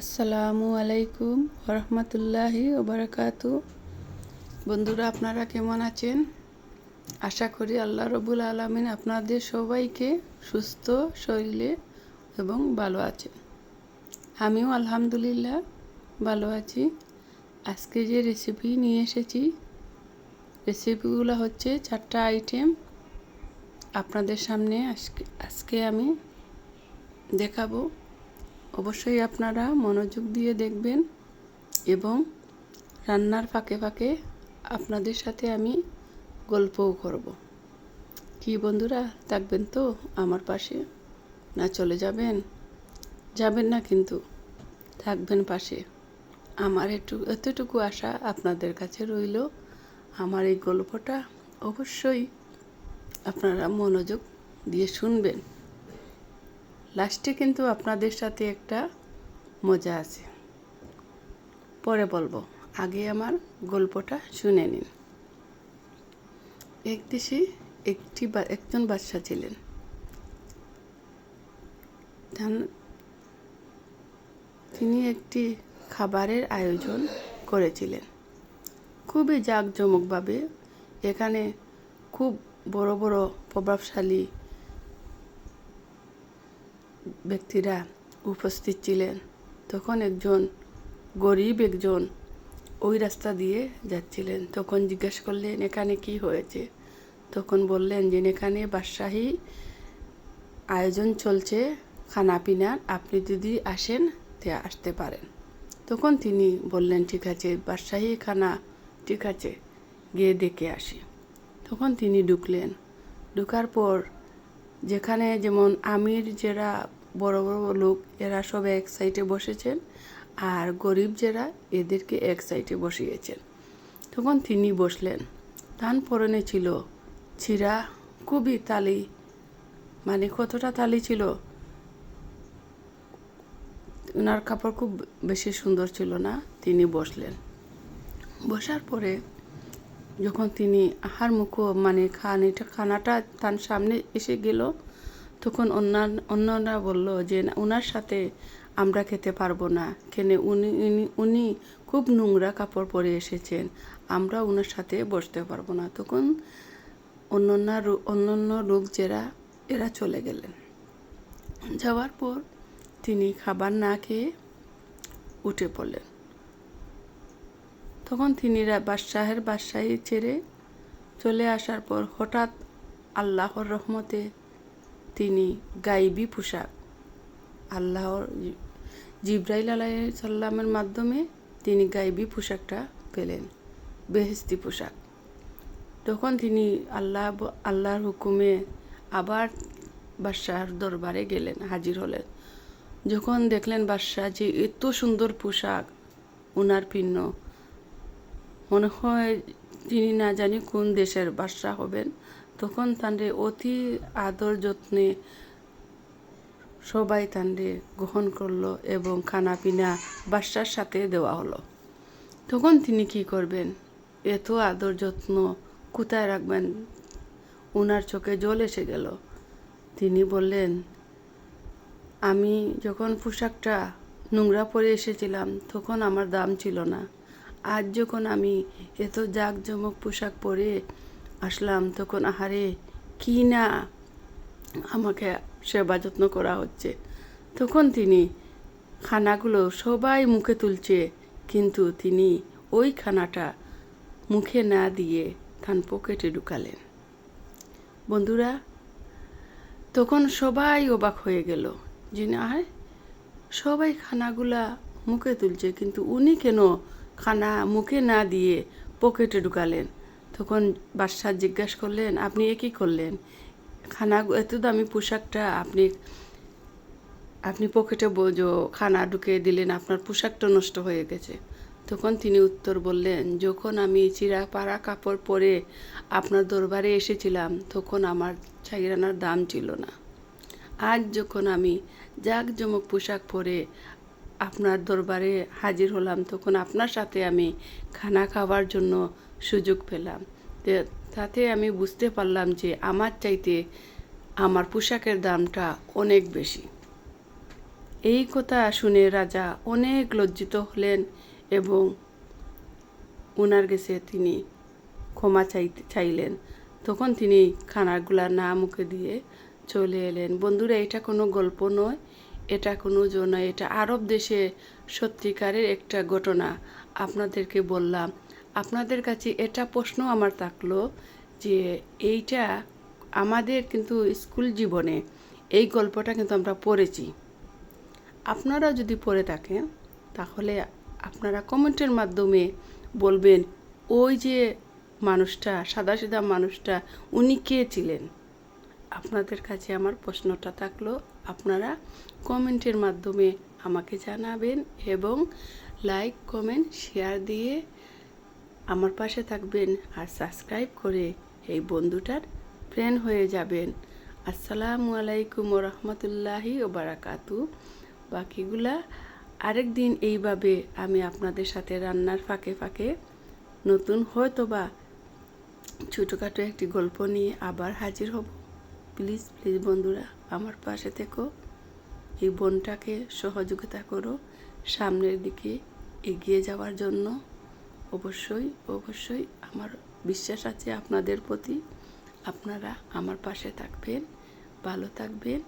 আসসালামু আলাইকুম রহমতুল্লাহি ওবরাকাতু। বন্ধুরা, আপনারা কেমন আছেন? আশা করি আল্লাহ রবুল আলমিন আপনাদের সবাইকে সুস্থ, শরীরে এবং ভালো আছেন। আমিও আলহামদুলিল্লাহ ভালো আছি। আজকে যে রেসিপি নিয়ে এসেছি রেসিপিগুলো হচ্ছে চারটা আইটেম আপনাদের সামনে আজকে আমি দেখাবো। অবশ্যই আপনারা মনোযোগ দিয়ে দেখবেন এবং রান্নার ফাঁকে ফাঁকে আপনাদের সাথে আমি গল্পও করব। কি বন্ধুরা, থাকবেন তো আমার পাশে? না চলে যাবেন? যাবেন না কিন্তু, থাকবেন পাশে। আমার একটু, এতটুকু আশা আপনাদের কাছে রইল। আমার এই গল্পটা অবশ্যই আপনারা মনোযোগ দিয়ে শুনবেন। লাস্টে কিন্তু আপনাদের সাথে একটা মজা আছে। পরে বলব, আগে আমার গল্পটা শুনে নিন। এক দেশে একটি একজন বাদশা ছিলেন। তিনি একটি খাবারের আয়োজন করেছিলেন। খুবই জাঁকজমকভাবে এখানে খুব বড় বড় প্রভাবশালী ব্যক্তিরা উপস্থিত ছিলেন। তখন একজন গরিব একজন ওই রাস্তা দিয়ে যাচ্ছিলেন। তখন জিজ্ঞেস করলেন, এখানে কি হয়েছে? তখন বললেন যে, এখানে বাদশাহী আয়োজন চলছে খানা পিনার আপনি যদি আসেন, তে আসতে পারেন। তখন তিনি বললেন, ঠিক আছে, বাদশাহী খানা, ঠিক আছে, গিয়ে দেখে আসি। তখন তিনি ঢুকলেন। ঢুকার পর যেখানে যেমন আমির যারা বড় বড় লোক এরা সব এক সাইডে বসেছেন আর গরিব যারা এদেরকে এক সাইডে বসিয়েছেন। তখন তিনি বসলেন। তান পরনে ছিল ছিঁড়া খুবই তালি মানে কতটা তালি ছিল? ওনার কাপড় খুব বেশি সুন্দর ছিল না, তিনি বসলেন। বসার পরে যখন তিনি আহার মুখ মানে খান, এটা খানাটা তার সামনে এসে গেল তখন অন্যান্য অন্যরা বলল যে ওনার সাথে আমরা খেতে পারব না। কেন উনি, উনি- খুব নোংরা কাপড় পরে এসেছেন। আমরা ওনার সাথে বসতে পারব না। তখন অন্যান্য অন্যান্য লোক যারা, এরা চলে গেলেন। যাওয়ার পর তিনি খাবার না খেয়ে উঠে পড়লেন। তখন তিনি বাদশাহের বাদশাহী ছেড়ে চলে আসার পর হঠাৎ আল্লাহর রহমতে তিনি গাইবি পোশাক। আল্লাহর জিব্রাইল আলাই সাল্লামের মাধ্যমে তিনি গাইবি পোশাকটা পেলেন বেহেস্তি পোশাক। তখন তিনি আল্লাহ আল্লাহর হুকুমে আবার বাদশাহর দরবারে গেলেন, হাজির হলেন। যখন দেখলেন বাদশাহ যে এত সুন্দর পোশাক ওনার ভিন্ন মনে হয় তিনি না জানি কোন দেশের বাদশাহ হবেন। তখন তাঁরে অতি আদর যত্নে সবাই তাঁরে গ্রহণ করল এবং খানা পিনা বাদশার সাথে দেওয়া হলো। তখন তিনি কি করবেন? এত আদর যত্ন কোথায় রাখবেন? ওনার চোখে জল এসে গেল। তিনি বললেন, আমি যখন পোশাকটা নোংরা পরে এসেছিলাম, তখন আমার দাম ছিল না। আজ যখন আমি এত জাঁকজমক পোশাক পরে আসলাম, তখন আহারে কি না আমাকে সেবা যত্ন করা হচ্ছে। তখন তিনি খানাগুলো সবাই মুখে তুলছে, কিন্তু তিনি ওই খানাটা মুখে না দিয়ে তার পকেটে ঢুকালেন। বন্ধুরা, তখন সবাই অবাক হয়ে গেল। যে না সবাই খানাগুলা মুখে তুলছে, কিন্তু উনি কেন খানা মুখে না দিয়ে পকেটে ঢুকালেন? তখন বাদশাহ জিজ্ঞাসা করলেন, আপনি এ কী করলেন? খানা, এত দামি পোশাকটা আপনি আপনি পকেটে বোঝো, খানা ঢুকে দিলেন, আপনার পোশাকটা নষ্ট হয়ে গেছে। তখন তিনি উত্তর বললেন, যখন আমি চিরা পাড়া কাপড় পরে আপনার দরবারে এসেছিলাম, তখন আমার চাইরানার দাম ছিল না। আজ যখন আমি জাঁকজমক পোশাক পরে আপনার দরবারে হাজির হলাম, তখন আপনার সাথে আমি খানা খাওয়ার জন্য সুযোগ পেলাম। তাতে আমি বুঝতে পারলাম যে আমার চাইতে আমার পোশাকের দামটা অনেক বেশি। এই কথা শুনে রাজা অনেক লজ্জিত হলেন এবং ওনার কাছে তিনি ক্ষমা চাইতে, চাইলেন। তখন তিনি খানাগুলা না মুখে দিয়ে চলে এলেন। বন্ধুরা, এটা কোনো গল্প নয়, এটা কোনো জো নয় এটা আরব দেশে সত্যিকারের একটা ঘটনা। আপনাদেরকে বললাম আপনাদের কাছে এটা প্রশ্ন আমার থাকল যে এইটা আমাদের কিন্তু স্কুল জীবনে এই গল্পটা কিন্তু আমরা পড়েছি। আপনারা যদি পড়ে থাকেন, তাহলে আপনারা কমেন্টের মাধ্যমে বলবেন, ওই যে মানুষটা, সাদা সিধা মানুষটা, উনি কে ছিলেন? আপনাদের কাছে আমার প্রশ্নটা থাকল, আপনারা কমেন্টের মাধ্যমে আমাকে জানাবেন এবং লাইক, কমেন্ট, শেয়ার দিয়ে আমার পাশে থাকবেন আর সাবস্ক্রাইব করে এই বন্ধুটার ফ্রেন্ড হয়ে যাবেন। আসসালামু আলাইকুম রহমতুল্লাহি ও বারাকাতু। বাকিগুলা আরেক দিন এইভাবে আমি আপনাদের সাথে রান্নার ফাঁকে ফাঁকে নতুন হয়তো বা ছোটোখাটো একটি গল্প নিয়ে আবার হাজির হব। প্লিজ প্লিজ বন্ধুরা, আমার পাশে থেকো। এই বোনটাকে সহযোগিতা করো। সামনের দিকে এগিয়ে যাওয়ার জন্য। অবশ্যই অবশ্যই আমার বিশ্বাস আছে আপনাদের প্রতি। আপনারা আমার পাশে থাকবেন ভালো থাকবেন।